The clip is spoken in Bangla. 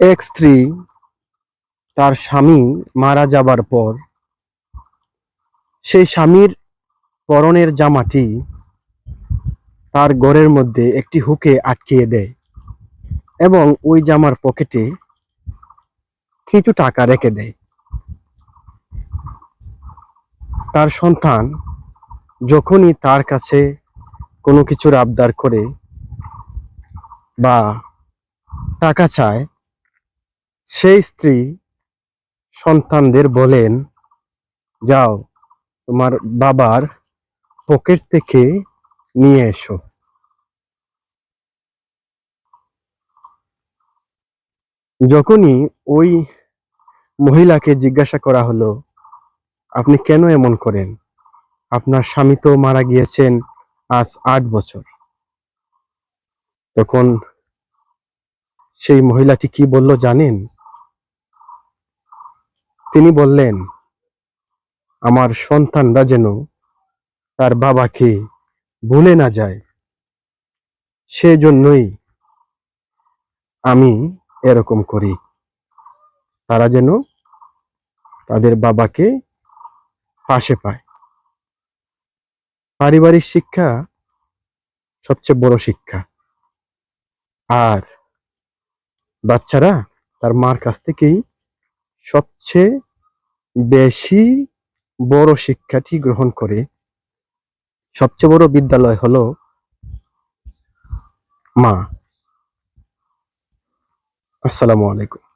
এক স্ত্রী তার স্বামী মারা যাবার পর সেই স্বামীর পরনের জামাটি তার ঘরের মধ্যে একটি হুকে আটকিয়ে দেয় এবং ওই জামার পকেটে কিছু টাকা রেখে দেয়। তার সন্তান যখনই তার কাছে কোনো কিছুর আবদার করে বা টাকা চায় সেই স্ত্রী সন্তানদের বলেন, যাও, তোমার বাবার পকেট থেকে নিয়ে এসো। যখনই ওই মহিলাকে জিজ্ঞাসা করা হলো, আপনি কেন এমন করেন? আপনার স্বামী তো মারা গিয়েছেন আজ আট বছর। তখন সেই মহিলাটি কি বলল জানেন? তিনি বললেন, আমার সন্তানরা যেন তার বাবাকে ভুলে না যায়। সেজন্যই আমি এরকম করি। তারা যেন তাদের বাবাকে পাশে পায়। পারিবারিক শিক্ষা সবচেয়ে বড় শিক্ষা। আর বাচ্চারা তার মার কাছ থেকেই সবচেয়ে বেশি বড় শিক্ষাটি গ্রহণ করে সবচেয়ে বড় বিদ্যালয় হলো মা। আসসালামু আলাইকুম।